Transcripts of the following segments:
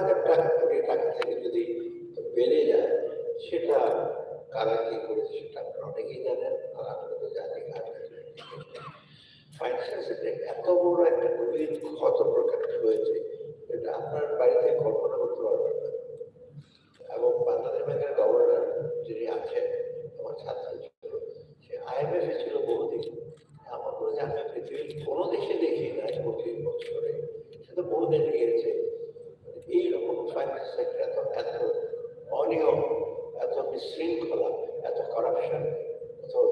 হাজার টাকা কোটি টাকা থেকে যদি বেড়ে যায়, সেটা কারা কি করেছে সেটা অনেকেই জানেন, আর আমরা তো জানি এত বড় একটা গভীর ক্ষত প্রকাশ হয়েছে, এটা আপনার বাড়িতে কল্পনা করতে পারবেন না। এবং বাংলাদেশ ব্যাংকের গভর্নর যিনি আছেন, আমার ছাত্র ছিল, সে আইএমএফ এ ছিল বহুদিন। আমার মনে হয় আমি পৃথিবীর কোনো দেশে দেখি না পঁচিশ বছরে। সে তো বহু দেশে গিয়েছে। এইরকম ফাইন্যান্স সেক্টর এত এত অনিয়ম, এত বিশৃঙ্খলা, এত করাপশন কোথাও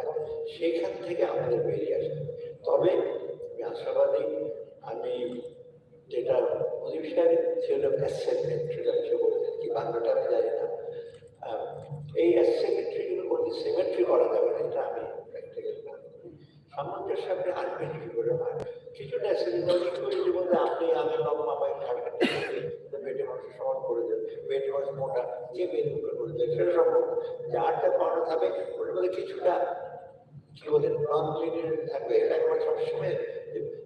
এখন সেইখান থেকে আমাদের বেরিয়ে আসতে তবে আমি আশাবাদী, আমি যেটা মুজিব সাহেব ছিল অ্যাসেমেট্রি সে বলেছেন, কি বাংলাটা আমি জানি না। এই অ্যাসেমেট্রিগুলো করতে সিমেট্রি করা যাবে না এটা আমি প্র্যাকটিক্যাল সামঞ্জস্য আপনি আনবেন কি করে কিছুটা অ্যাসেমেট্রি বলতে আপনি আমি বাবা মামাই থাকবেন পেটে করে দেন পেটে মানুষ মোটা বের উপরে করে দেন সেটা সম্ভব। যে আটটা পাওয়ানো থাকবে ওর মধ্যে কিছুটা, কি লিনিয়ার থাকবে। একবার সবসময়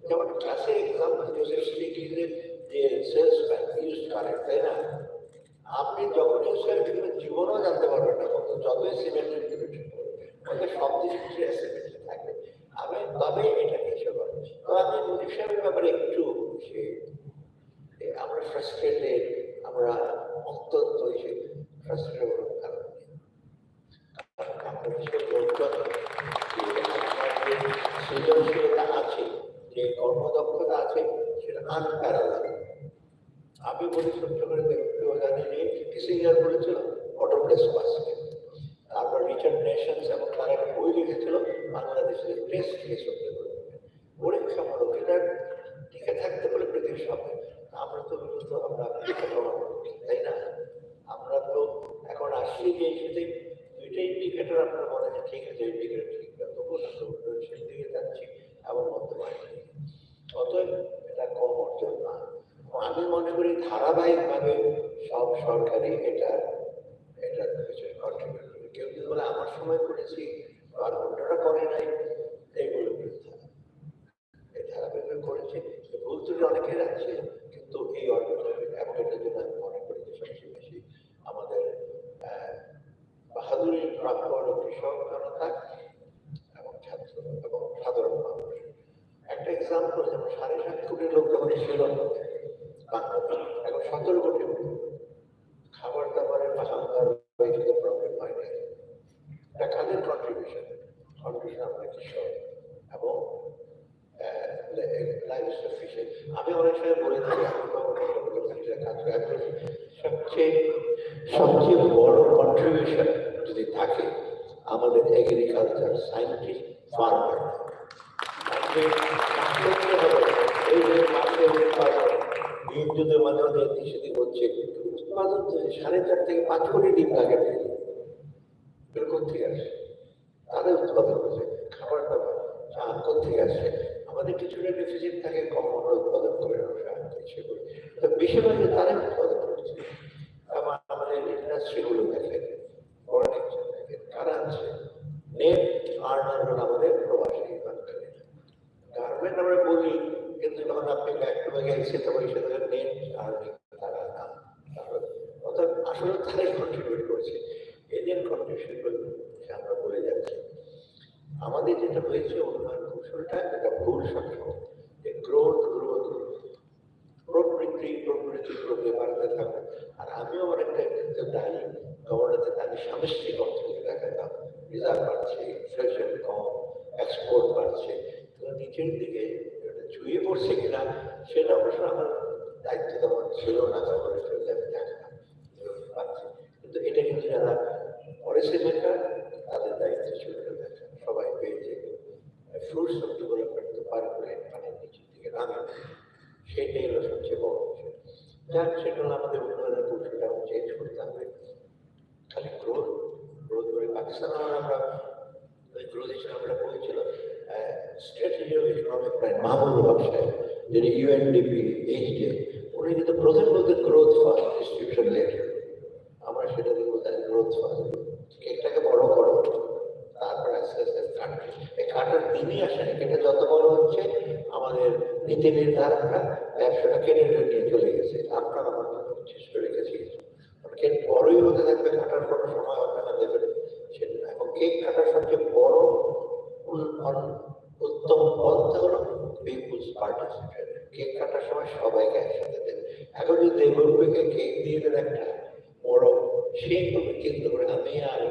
যেমন ক্লাসে এক্সাম্পল জোসেফ স্পিকিংয়ের যে ইউজ করেন তাই না? আপনি যখন ইউজ করেন জীবনও জানতে পারবেন না, কত যতই সিমেন্টের ওদের সব কিছু অ্যাসিমেন্ট থাকবে। আমি তবে আমি মুজিব ব্যাপারে একটু আমরা ফ্রাস্ট্রেটেড আমরা অত্যন্ত সৃজনশীলতা আছে, যে কর্মদক্ষতা আছে, সেটা আনপ্যারালাল আমি বলি ছোট্ট করে দেখতে জানি যে কিসিঙ্গার বলেছিল, অটোপ্লেস বাসকে তারপর রিচার্ড নেশনস এবং তারা একটা বই লিখেছিল, বাংলাদেশের টেস্ট কেস হতে পরীক্ষামূলক এটা টিকে থাকতে বলে পৃথিবীর সঙ্গে আমরা তো মূলত আমরা তাই না? আমরা তো এখন আসছি যে সেটাই দুইটা ইন্ডিকেটর আপনার মনে হয় ঠিক আছে ইন্ডিকেটর ঠিক না তবুও উন্নয়নশীল দিকে যাচ্ছি এবং বর্তমানে অতএব এটা কম অর্জন না। আমি মনে করি ধারাবাহিকভাবে সব সরকারি এটা এটা কন্ট্রিবিউট করে কেউ যদি বলে, আমার সময় করেছি, আর অন্যরা করে নাই? এইগুলো বৃথা এই ধারাবাহিক করেছে। ভুল ত্রুটি অনেকের আছে। এই অর্জনটা এবং এটার জন্য আমি মনে করি যে সবচেয়ে বেশি আমাদের বাহাদুরের প্রাপ্য হলো কৃষক জনতা এবং ছাত্র এবং সাধারণ মানুষ একটা এক্সাম্পল যেমন সাড়ে সাত কোটি লোক যখন ছিল এখন সতেরো কোটি খাবার দাবারের শুধু প্রবলেম হয় না এটা কাদের কন্ট্রিবিউশন কন্ট্রিবিউশন আমরা কৃষক এবং আমি অনেক সময় বলে থাকি আমি কখনো কোনো ফ্যাক্টরিতে কাজ করি আমি বলি, সবচেয়ে সবচেয়ে বড় কন্ট্রিবিউশন যদি থাকে, আমাদের এগ্রিকালচার সায়েন্টিস্ট ফার্মার এই যে মাছের মাঝে এদিক সেদিক হচ্ছে, উৎপাদন সাড়ে চার থেকে পাঁচ কোটি ডিম লাগে। এরকম থেকে আসে? তাদের উৎপাদন হচ্ছে খাবার দাবার চাল থেকে আসে? আমাদের কিছুটা ডেফিসিট থাকে আমরা উৎপাদন করে সেগুলো তো বেশিরভাগই তারাই উৎপাদন করছে। আমাদের ইন্ডাস্ট্রিগুলো দেখে ফরেন কারা আছে? নেট আমাদের প্রবাসী গার্মেন্ট আমরা বলি, কিন্তু যখন নেট তারা অর্থাৎ আসলে কন্ট্রিবিউট করছে। আমরা বলে যাচ্ছি। আমাদের যেটা হয়েছে উন্নয়ন কৌশলটা একটা ভুল সবসময় যে গ্রোথ গ্রোথ প্রবৃত্তি প্রবৃত্তি প্রবৃত্তি বাড়তে থাকবে আর আমিও অনেকটা ক্ষেত্রে দায়ী গভর্নমেন্টের দাবি সামষ্টিক অর্থনীতি দেখাতাম রিজার্ভ বাড়ছে ইনফ্লেশন কম এক্সপোর্ট বাড়ছে। নিচের দিকে ছুঁয়ে পড়ছে কিনা, সেটা অবশ্য আমার দায়িত্ব তেমন ছিল না গভর্নমেন্টের আমি দেখাতাম কিন্তু এটা কিন্তু যারা পলিসি তাদের দায়িত্ব ছিল। সবাই পেয়েছে ফ্রুটস অফ ডেভেলপমেন্ট তো পার করে পানির নিচের দিকে নামে। সেটাই হলো সবচেয়ে বড় বিষয়। যাক, সেটা হলো আমাদের উন্নয়নের কৌশলটা চেঞ্জ করতে হবে খালি গ্রোথ গ্রোথ করে পাকিস্তান আমরা হিসেবে আমরা বলেছিল strategy of economic plan Mahmud Haq যিনি ইউএনডিপি, এইচডি, উনি কিন্তু প্রধান বলতে গ্রোথ ফার্স্ট ডিস্ট্রিবিউশন আমরা সেটা দেখব, তাহলে গ্রোথ ফার্স্ট এই খাটার দিনই আসেন কেটে যত বড় হচ্ছে, আমাদের নীতি নির্ধারকরা ব্যবসাটা কেটে নিয়ে চলে গেছে। আপনার আমার শেষ করে গেছে কেক বড়ই হতে থাকবে কাটার কোনো সময় আপনারা দেবেন সেটা এবং কেক কাটার সবচেয়ে বড় উত্তম পথ হলো পিপুলস পার্টিসিপেট কেক কাটার সময় সবাইকে একসাথে দেবেন এখন যদি দেবরূপে কেক দিয়ে দেন একটা বড় সেই কিন্তু আমি আর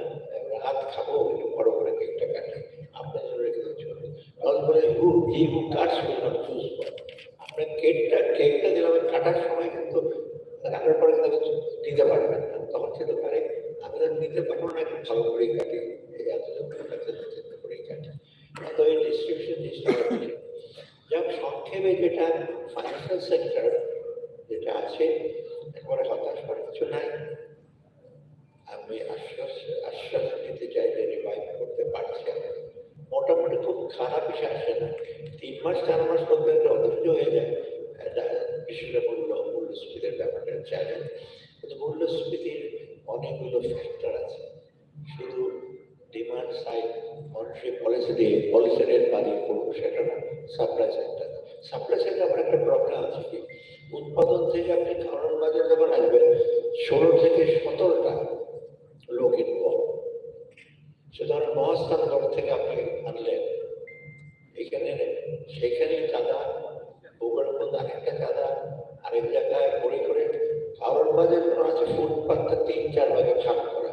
যদি পলিসারের বাড়ি করব সেটা না সাপ্লাই সেন্টার সাপ্লাই সেন্টার আমার একটা প্রবলেম আছে কি? উৎপাদন থেকে আপনি খাওয়ানোর বাজার যখন আসবেন, ষোলো থেকে সতেরোটা লোক ইনভলভ সুতরাং মহাস্থানগড় থেকে আপনি আনলেন। এখানে সেখানে চাঁদা ভূগর্ভ আরেকটা চাঁদা, আরেক জায়গায় করে করে খাওয়ানোর বাজার আছে ফুটপাথটা তিন, চার বাজার ভাগ করা।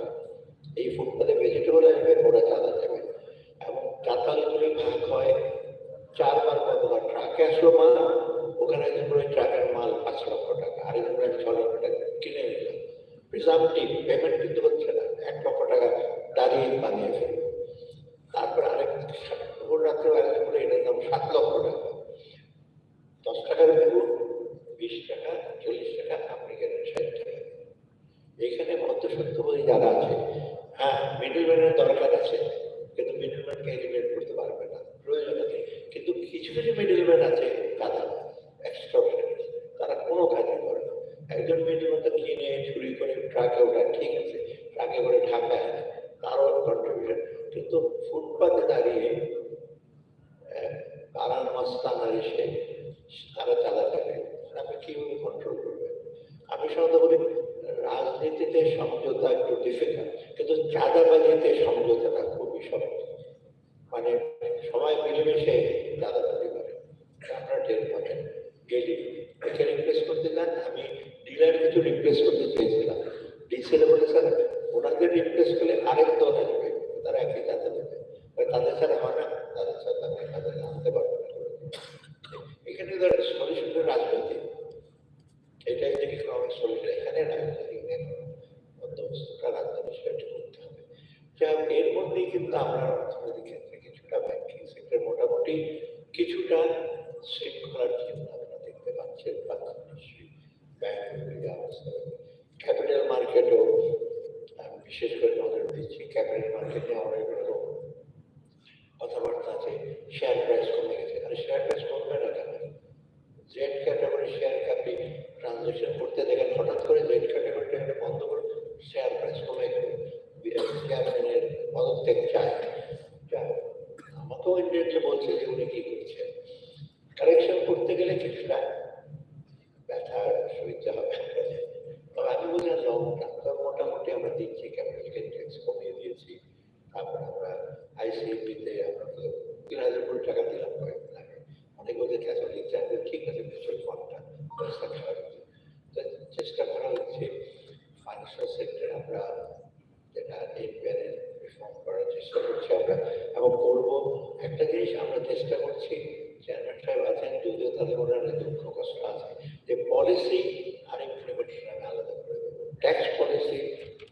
একটা জিনিস আমরা চেষ্টা করছি চেয়ারম্যান সাহেব আছেন, যদিও তাদের ওনারা দুঃখ কষ্ট আছে, যে পলিসি আর ইমপ্লিমেন্টেশন আমি আলাদা করে দেবো। ট্যাক্স পলিসি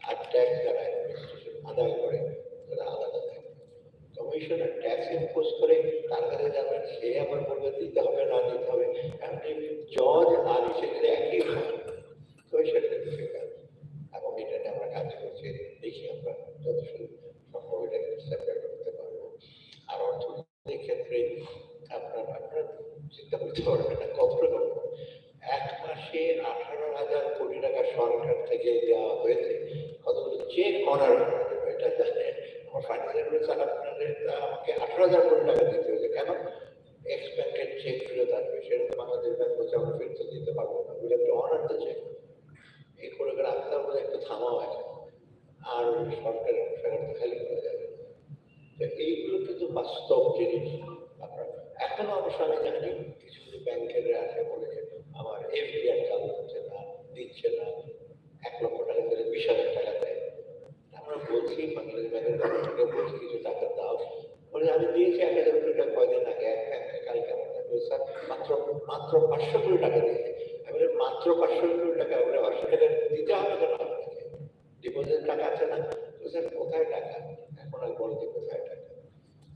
আর ট্যাক্স যারা আদায় করে, তারা আলাদা থাকে। কমিশনার ট্যাক্স ইম্পোজ করে, তার কাছে যাবেন, সে আবার বলবে দিতে হবে, না দিতে হবে। এমনি জজ আর সে এক দিতে পারব না। Will to honour the cheque এই করে করে আস্তে আস্তে একটু থামাও এখন আর সরকারের অংশগ্রহণ খালি করা যাবে এইগুলো কিন্তু বাস্তব জিনিস। আপনার এখনও অবশ্য আমি জানি, কিছু কিছু ব্যাংকের আছে বলে যে, আমার এফডিআর চালু হচ্ছে না, দিচ্ছে না। এক লক্ষ টাকা করে বিশ হাজার টাকা দেয়। আমরা বলছি, বাংলাদেশ ব্যাংকের থেকে বলছি, কিছু টাকা দাও। বলে আমি দিয়েছি, এক হাজার টাকা কয়দিন আগে, এক কালকে আমার স্যার মাত্র মাত্র পাঁচশো কোটি টাকা দিয়েছে। আমি মাত্র পাঁচশো কোটি টাকা পাঁচশো টাকা দিতে হবে কেন আপনাকে ডিপোজিট টাকা আছে না? তো স্যার, কোথায় টাকা? এখন আর বলতে কোথায় টাকা?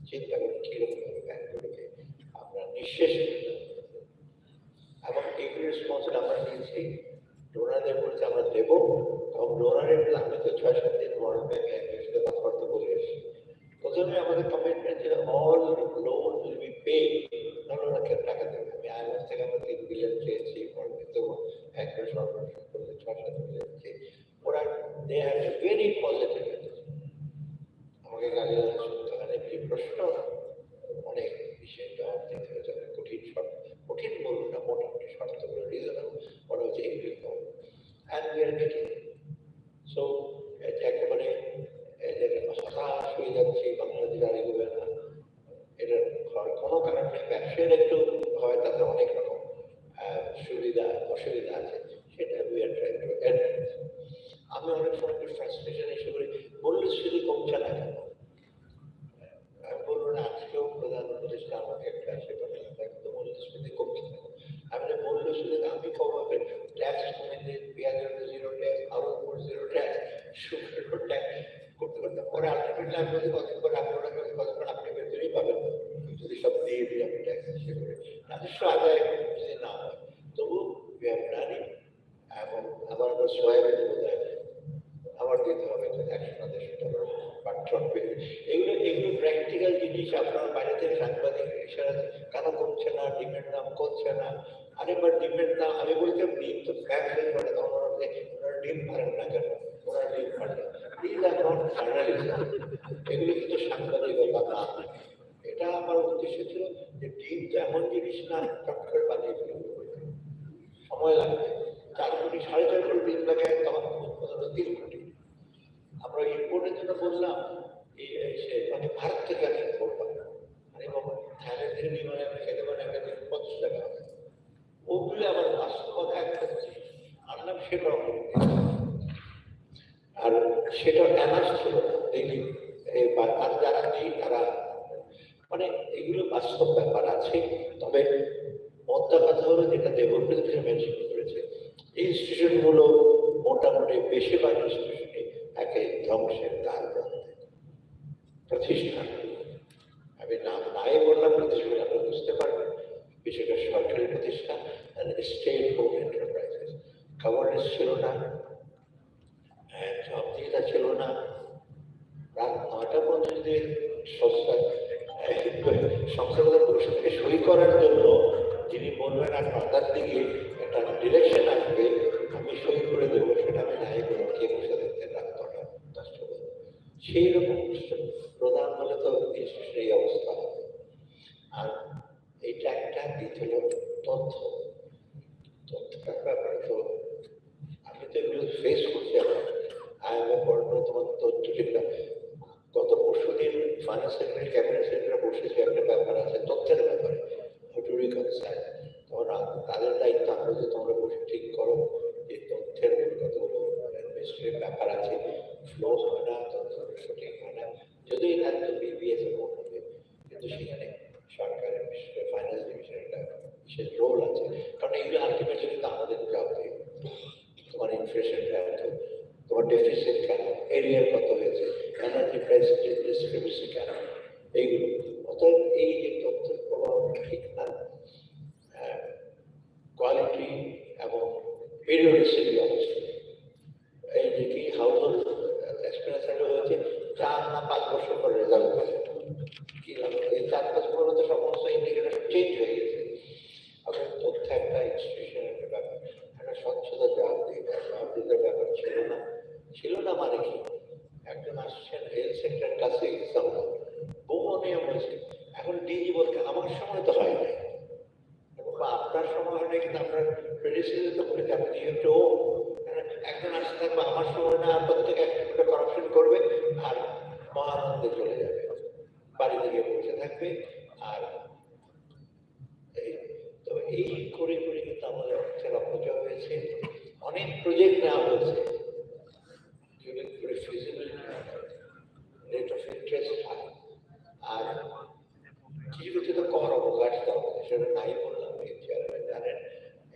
চিন্তা করুন, কীরকম ভাবে ব্যাংকগুলোকে আমরা নিঃশেষ করে। এবং এইগুলো রেসপন্সিবল আমরা নিয়েছি। ডোনারদের বলছে, আমরা দেবো। এবং ডোনারের আমি তো ছয়, সাত দিন ওয়ার্ল্ড ব্যাংকে একজনের সাথে কথাবার্তা বলে এসেছি। প্রথমে আমাদের কমিটমেন্ট ছিল all loan will be pay ওনাকে টাকা দেবে। আমি আইএমএফ থেকে আমরা তিন বিলিয়ন চেয়েছি পরে দেবো একবার সরকার করলে ছ সাত বিলিয়ন চেয়েছি ওরা they have a very positive fat হয়ে পড়ে তখন ওরা বলে, ওরা ডিম পারেন না কেন ওরা ডিম দিস আর নট জার্নালিজম এগুলো কিন্তু সাংবাদিকতা এটা আমার উদ্দেশ্য ছিল যে ডিম তো এমন জিনিস না চট করে বানিয়ে ফেলব সময় লাগবে। চার কোটি সাড়ে চার কোটি দিন লাগে তখন উৎপাদন তিন কোটি। আমরা ইম্পোর্টের জন্য বললাম মানে ভারত থেকে আমি ইম্পোর্ট করব মানে বাবা থাইল্যান্ড বিমানে খেতে পারি একটা পঞ্চাশ টাকা। ওগুলো আবার বাস্তবতা একটা হচ্ছে আনলাম সেটাও আর সেটা অ্যানার্স ছিল। না আর যারা নেই, তারা মানে এগুলো বাস্তব ব্যাপার আছে। তবে মদ্দা কথা হলো যেটা দেবপ্রীত মেনশন ফেস করছি এখন আইএমএ পড়ানো তোমার তথ্য যেটা গত পরশু দিন ফাইন্যান্স সেক্রেটারি ক্যাবিনেট সেক্রেটারি বসেছে, একটা ব্যাপার আছে, তথ্যের ব্যাপারে টু রিকনসাইল তোমরা তাদের দায়িত্ব আমরা যে তোমরা বসে ঠিক করো, যে তথ্যের কতগুলো অ্যাডমিনিস্ট্রেটিভ ব্যাপার আছে ফ্লো হয় না, তথ্য সঠিক হয় না। যদি এটা তো বিবিএস এর মধ্যে কিন্তু সেখানে সরকারের ফাইন্যান্স ডিভিশনের একটা বিশেষ রোল আছে। কারণ এগুলো আলটিমেটলি কিন্তু আমাদের জব দিয়ে তোমার ইনফ্লেশন কেন তোমার ডেফিসিট কেন এরিয়ার কত হয়েছে? এনার্জি প্রাইস ডিসক্রিপেন্সি কেন এইগুলো। অতএব এই যে তথ্যের প্রভাব ঠিক না কোয়ালিটি এবং পিরিয়ডিসিটি অবস্থা এই যে কি হাউস হোল্ড এক্সপেন্ডিচার হয়েছে চার না পাঁচ বছর পর রেজাল্ট কি লাভ এই চার পাঁচ বছর তো সমস্ত ইন্ডিকেটার চেঞ্জ হয়ে গেছে আপনার তথ্য একটা ইনস্টিটিউশন একটা ব্যাপার একটা স্বচ্ছতা জবাব দিয়ে জবাব দিতে ব্যাপার ছিল না ছিল না মানে কি একজন আসছেন হেলথ সেক্টর কাছে এক্সাম্পল বহু নিয়ম হয়েছে বলতে আমার সময় তো হয় নাই বা আপনার সময় হয় নাই কিন্তু আপনার প্রেডিসিডার তো করে যাবে যেহেতু ও একজন আসতে থাকবে আমার সময় না আর প্রত্যেকে একটা করাপশন করবে আর মহানন্দে চলে যাবে বাড়িতে গিয়ে বসে থাকবে আর এই তো এই করে করে কিন্তু আমাদের অর্থের অপচয় হয়েছে অনেক প্রজেক্ট নেওয়া হয়েছে যেগুলো করে ফিজিবিলিটি রেট অফ ইন্টারেস্ট হয় আর কিছু কিছু তো কর অবকাশ দেওয়া হয়েছে সেটা নাই বললাম এই চেয়ারম্যান জানেন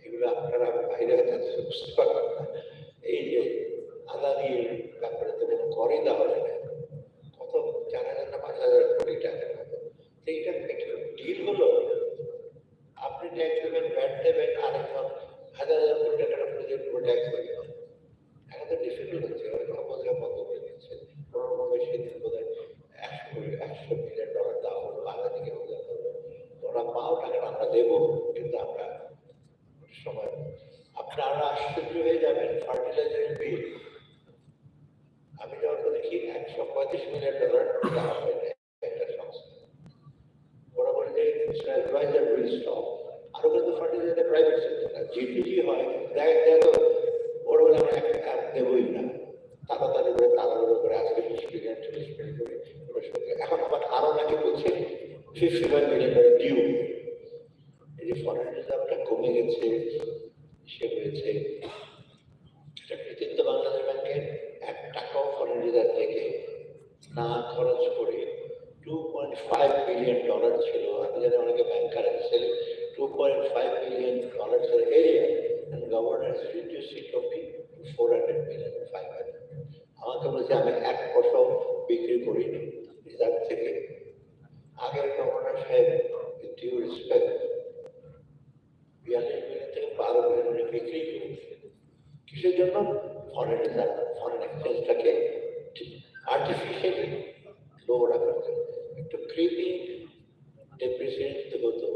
এগুলো আপনারা বাইরে হয়তো এত বুঝতে পারবেন না এই যে আদানির ব্যাপারে তো কোনো করই দেওয়া হয় না কত চার হাজার না পাঁচ হাজার কোটি টাকার মতো তো এইটা একটা ডিল হলো আপনি ট্যাক্স দেবেন ভ্যাট দেবেন আরেকজন হাজার হাজার কোটি টাকার প্রজেক্ট উপর ট্যাক্স দেবেন এখন তো ডিফিকাল্ট হচ্ছে হয়তো বোঝা বন্ধ করে দিচ্ছে কোনো রকমের সেদিন বোধ হয় একশো কোটি একশো মিলিয়ন ডলার দেওয়া হলো বাংলাদেশকে বোঝা হলো ওরা পাও টাকাটা আমরা দেবো কিন্তু আমরা সময় আপনারা আশ্চর্য হয়ে যাবেন ফার্টিলাইজারের বিল আমি যখন দেখি একশো পঁয়ত্রিশ মিলিয়ন ডলার দেওয়া হয় আরও কিন্তু ফার্টিলাইজার প্রাইভেট না জিটিজি হয়, দেখ, দেখো বলে আমরা এক দেবই না। তাড়াতাড়ি করে তাড়াতাড়ি করে আজকে চল্লিশ করে এখন আবার আরও নাকি বলছে ফিফটি ফাইভ মিলিয়ন রিজার্ভটা কমে গেছে, সে হয়েছে has reduced it only to four hundred million, five. আমাকে বলছে আমি এক পয়সাও বিক্রি করিনি। রিজার্ভ থেকে আগের গভর্নর সাহেব ডিউ রেসপেক্ট বিয়াল্লিশ মিলিয়ন থেকে বারো মিলিয়নে বিক্রি করেছে কিসের জন্য? ফরেন রিজার্ভ ফরেন এক্সচেঞ্জটাকে আর্টিফিশিয়ালি লো রাখার জন্য একটু ক্রিপি ডেপ্রিসিয়েট হতো।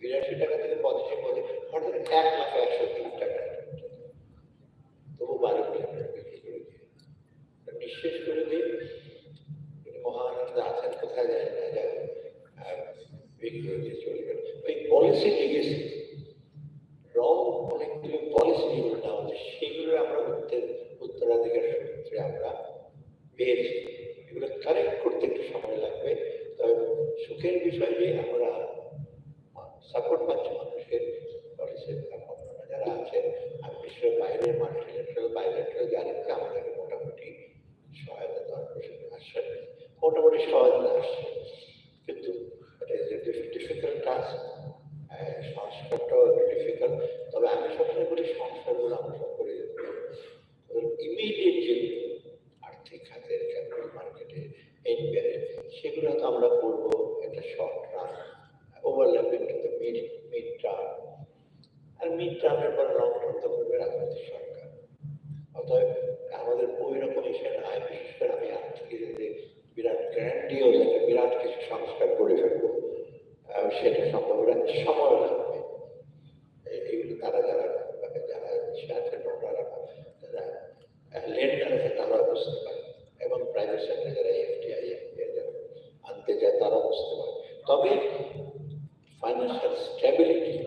বিরাশি টাকা থেকে পঁচাশি পদে হঠাৎ এক লাখ একশো তিন টাকা। তবু বারো মিলিয়নের বিক্রি করে দিয়ে নিঃশেষ করে তিনি মহানন্দ আছেন, কোথায় যায় না যায়, আর বিক্রি করে দিয়ে চলে গেল। ওই পলিসি লিগেসি রং অনেকগুলো পলিসি যেগুলো নেওয়া হচ্ছে। সেগুলো আমরা উত্তর, উত্তরাধিকার সূত্রে আমরা পেয়েছি। এগুলো কারেক্ট করতে একটু সময় লাগবে। তবে সুখের বিষয় যে আমরা সাপোর্ট পাচ্ছি মোটামুটি সহায়তা আসছে কিন্তু এটা ইজ ডিফিকাল্ট টাস্ক সংস্কারটাও ডিফিকাল্ট তবে আমি সবসময় বলি সংস্কারগুলো আমরা সব করে যেতে ইমিডিয়েট যে আর্থিক খাতের ক্যাপিটাল মার্কেটে এনবিআরে সেগুলো তো আমরা করব একটা short run overlapping to the mid mid term R mid টার্মের পর লং টার্ম তো করবে রাজনৈতিক সরকার অতএব আমাদের ওই রকম ইসে নয় বিশেষ করে আমি আর্থিক যে বিরাট গ্র্যান্ডিওজ একটা বিরাট কিছু সংস্কার করে ফেলব আহ, সেটা সম্ভব না, সময় লাগবে। এই- এইগুলো তারা যারা যারা ইসে আছেন যারা লেন্ডার আছে তারা বুঝতে পারে। এবং প্রাইভেট সেক্টর যারা এফডিআই আনতে যায় তারা বুঝতে পারে। তবে ফাইন্যান্সিয়াল স্টেবিলিটি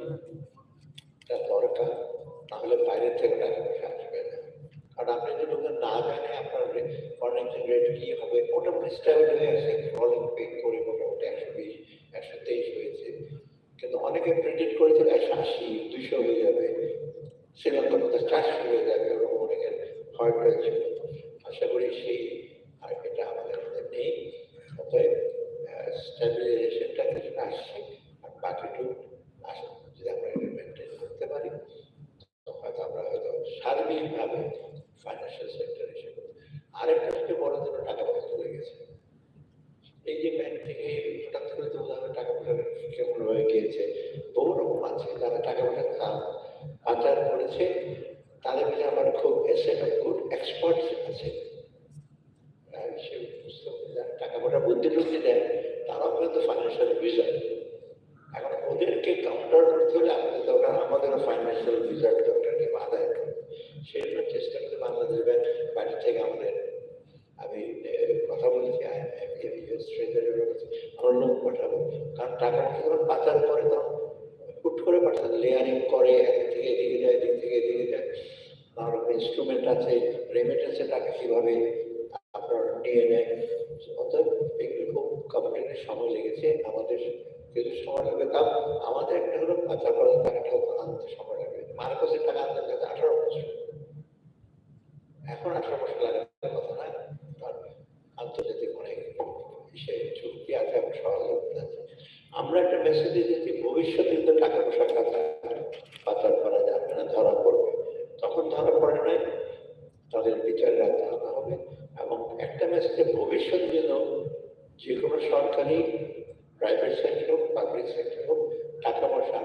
দরকার, তাহলে বাইরে থেকে টাকা পয়সা আসবে না। কারণ আপনি যদি না জানে আপনার ফরেন রেট কি হবে, মোটামুটি স্টেবল হয়ে আছে ফরেন পে করে মোটামুটি একশো বিশ একশো তেইশ হয়েছে। কিন্তু অনেকে প্রেডিক্ট করেছিল একশো আশি, দুইশো হয়ে যাবে। শ্রীলঙ্কার মধ্যে চারশো হয়ে যাবে ওরকম অনেকের ভয় পেয়েছিল আশা করি সেই আর এটা আমাদের মধ্যে নেই। অতএব স্টেবিলাইজেশনটা কিছুটা আসছে আর বাকিটুকু আসে যদি আমরা এটা মেনটেন করতে পারি তো হয়তো আমরা হয়তো সার্বিকভাবে ফাইন্যান্সিয়াল সেক্টর হিসেবে আরেকটা সবচেয়ে বড় জন্য টাকা পয়সা চলে গেছে এই যে ব্যাংক থেকে হঠাৎ করে তো উদাহরণ টাকা পয়সা কেমন হয়ে গিয়েছে বহু রকম আছে যারা টাকা পয়সা খা- পাচার করেছে তাদের কাছে আমার খুব এসেট অফ গুড এক্সপার্ট আছে আর সে বুঝতে হবে যারা টাকা পয়সা বুদ্ধি টুদ্ধি দেয় তারাও কিন্তু ফাইন্যান্সিয়াল বিজয় এখন ওদেরকে কাউন্টার করতে হলে আমাদের দরকার আমাদেরও ফাইন্যান্সিয়াল রিজাল্ট দরকার কি আদায় করবে সেই জন্য চেষ্টা করতে বাংলাদেশ ব্যাংক বাড়ি থেকে আমাদের আমি আহ, কথা বলেছি ইউএস ট্রেজারি আমরা লোক পাঠাবো কারণ টাকা পয়সা যখন পাচার করে তখন হুট করে পাঠাতে লেয়ারিং করে এক থেকে এদিকে যায় এদিক থেকে এদিকে যায়। রকম ইনস্ট্রুমেন্ট আছে রেমিটেন্সের টাকা কীভাবে আপনার নিয়ে নেয়। অতএব এগুলো খুব কমিউনিটির সময় লেগেছে। আমাদের কিছু সময় লাগবে তাও আমাদের একটা হলো পাচার করার টাকাটা আনতে সময় লাগবে। মার্কসের টাকা আনতে গেছে আঠারো বছর। এখন আঠারো বছর লাগার কথা না। আন্তর্জাতিক অনেক সে চুক্তি আছে এবং সহযোগিতা আছে আমরা একটা মেসেজ দিয়েছি, ভবিষ্যতে কিন্তু টাকা পয়সা টাকা পাচার করা যাবে না ধরা পড়বে। তখন ধরা পড়ে নাই, তাদের বিচার রাখতে আনা হবে এবং একটা মেসেজে ভবিষ্যতে যেন যে কোনো সরকারি প্রাইভেট সেক্টর হোক পাবলিক সেক্টর হোক, টাকা পয়সা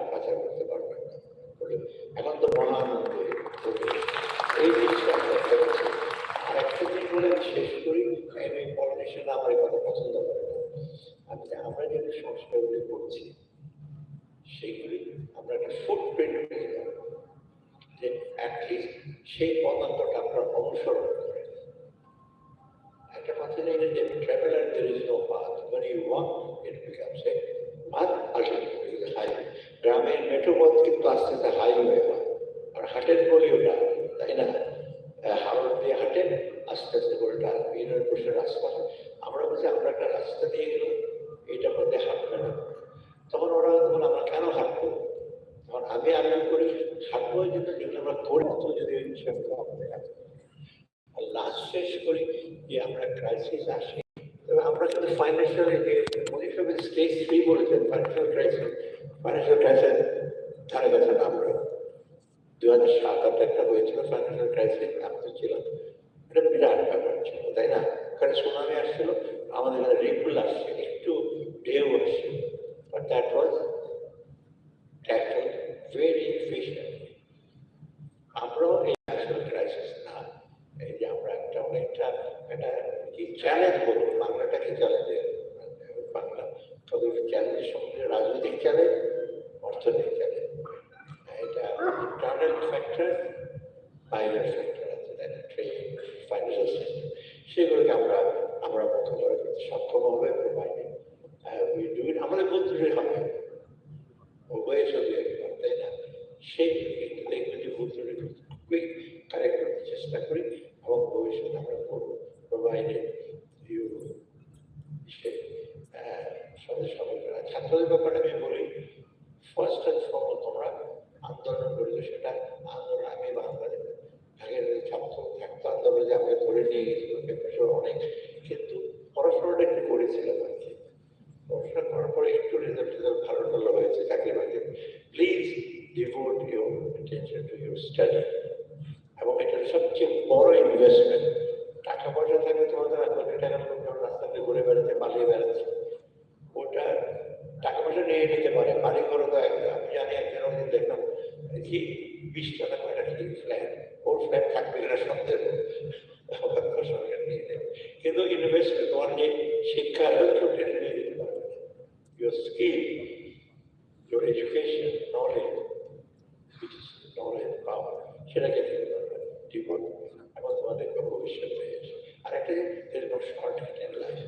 তখন আমি আবেদন করি। হাঁটবো এই জন্য আমরা করি তো যদি আছে আর লাস্ট শেষ করি, যে আমরা ক্রাইসিস আসে। আমরা কিন্তু ফাইন্যান্সিয়াল মনীষব স্টেজ থ্রি বলেছেন ফাইন্যান্সিয়াল ক্রাইসিস ফাইন্যান্সিয়াল ক্রাইসিস ধারে কাছে না আমরা। দু হাজার সাত আট একটা হয়েছিল ফাইন্যান্সিয়াল ক্রাইসিস আমি তো ছিলাম এটা বিরাট ব্যাপার ছিল, তাই না? ওখানে সুনামি আসছিল, আমাদের এখানে রিপুল আসছে, একটু ঢেউ আসছে। But that was tackle very efficiently আমরাও এই ন্যাশনাল ক্রাইসিস না এই যে আমরা একটা অনেকটা একটা কি চ্যালেঞ্জ বলব বাংলাটাকে চ্যালেঞ্জে বাংলা তবে চ্যালেঞ্জের সঙ্গে রাজনৈতিক চ্যালেঞ্জ অর্থনৈতিক চ্যালেঞ্জ এটা ইন্টারনাল ফ্যাক্টর বাইরের ফ্যাক্টর আছে ট্রেড ফাইন্যান্সিয়াল সিস্টেম সেগুলোকে আমরা আমরা মোকাবিলা করতে সক্ষম হবে প্রোভাইডেড আমাদের বলতে হবে উভয় ছবি একবার তাই না সেই কিন্তু দেখবেন যে ভুল ত্রুটি কুইক কারেক্ট করতে চেষ্টা করি এবং ভবিষ্যতে আমরা করব প্রোভাইডেড ইউ সবাই সবাই ছাত্রদের ব্যাপারে আমি বলি ফার্স্ট অ্যান্ড ফর্মল তোমরা আন্দোলন করেছ সেটা আন্দোলন আমি বাংলাদেশ আগের ছাত্র থাকতো আন্দোলনে যে আমাকে ধরে নিয়ে গেছিল পেপার অনেক কিন্তু পড়াশোনাটা একটু করেছিলাম আর কি পড়াশোনা করার পরে একটু রেজাল্ট রেজাল্ট ভালো ভালো হয়েছে চাকরি বাকরি please devote your attention to your study এবং এটা সবচেয়ে বড় ইনভেস্টমেন্ট টাকা পয়সা থাকলে তোমাদের এক কোটি টাকা লোক রাস্তাতে ঘুরে বেড়াচ্ছে, পালিয়ে বেড়াচ্ছে। ওটা টাকা পয়সা নিয়ে নিতে পারে, বাড়ি করে তো আমি জানি একজন দেখলাম কি বিশ টাকা কয়টা ফ্ল্যাট ওর ফ্ল্যাট থাকবে কিনা সন্দেহ অবাক্য সরকার নিয়ে নেবে কিন্তু ইনভেস্টমেন্ট তোমার যে শিক্ষা কেউ টেনে নিয়ে যেতে পারবে না your skill, your education, knowledge, which is knowledge, power, সেটাকে দিতে পারবে জীবন এবং তোমাদের ভবিষ্যৎ হয়ে আসে আর একটা এরকম শর্ট ইন লাইফ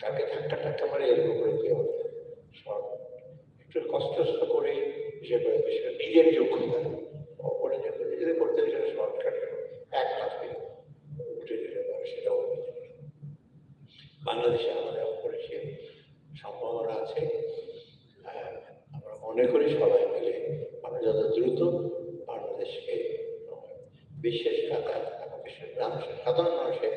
কাউকে ধাক্কা টাক্কা মারে এরকম করে কেউ হবে শর্ট একটু কষ্ট কষ্ট করে সে করে সেটা নিজের যোগ্যতা অপরে যোগ্যতা যদি করতে হয় সেটা শর্টকাট এক লাফে উঠে যেতে পারে সেটাও নিজের বাংলাদেশে আমাদের অপরিসীম সম্ভাবনা আছে। আমরা মনে করি সবাই মিলে আমরা যত দ্রুত বাংলাদেশকে বিশ্বের কাতার এবং সাধারণ মানুষের